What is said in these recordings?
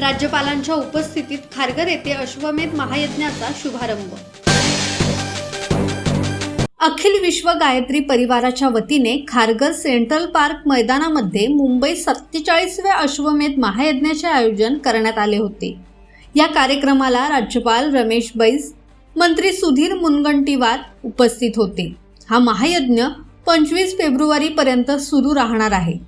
राज्यपालांच्या उपस्थितीत खारघर येथे अश्वमेध महायज्ञाचा शुभारंभ. अखिल विश्व गायत्री परिवाराच्या वतीने खारघर सेंट्रल पार्क मैदानामध्ये मुंबई सत्तेचाळीसव्या अश्वमेध महायज्ञाचे आयोजन करण्यात आले होते. या कार्यक्रमाला राज्यपाल रमेश बैस मंत्री सुधीर मुनगंटीवार उपस्थित होते. हा महायज्ञ पंचवीस फेब्रुवारीपर्यंत सुरू राहणार आहे.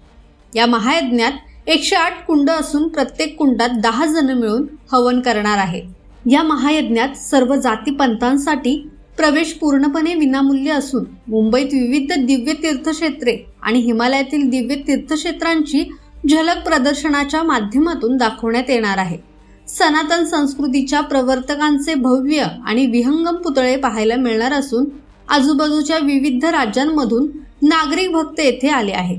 या महायज्ञात एकशे आठ कुंड असून प्रत्येक कुंडात दहा जण मिळून हवन करणार आहे. या महायज्ञात सर्व जातीपंथांसाठी प्रवेश पूर्णपणे विनामूल्य असून मुंबईत विविध दिव्य तीर्थक्षेत्रे आणि हिमालयातील दिव्य तीर्थक्षेत्रांची झलक प्रदर्शनाच्या माध्यमातून दाखवण्यात येणार आहे. सनातन संस्कृतीच्या प्रवर्तकांचे भव्य आणि विहंगम पुतळे पाहायला मिळणार असून आजूबाजूच्या विविध राज्यांमधून नागरिक भक्त येथे आले आहेत.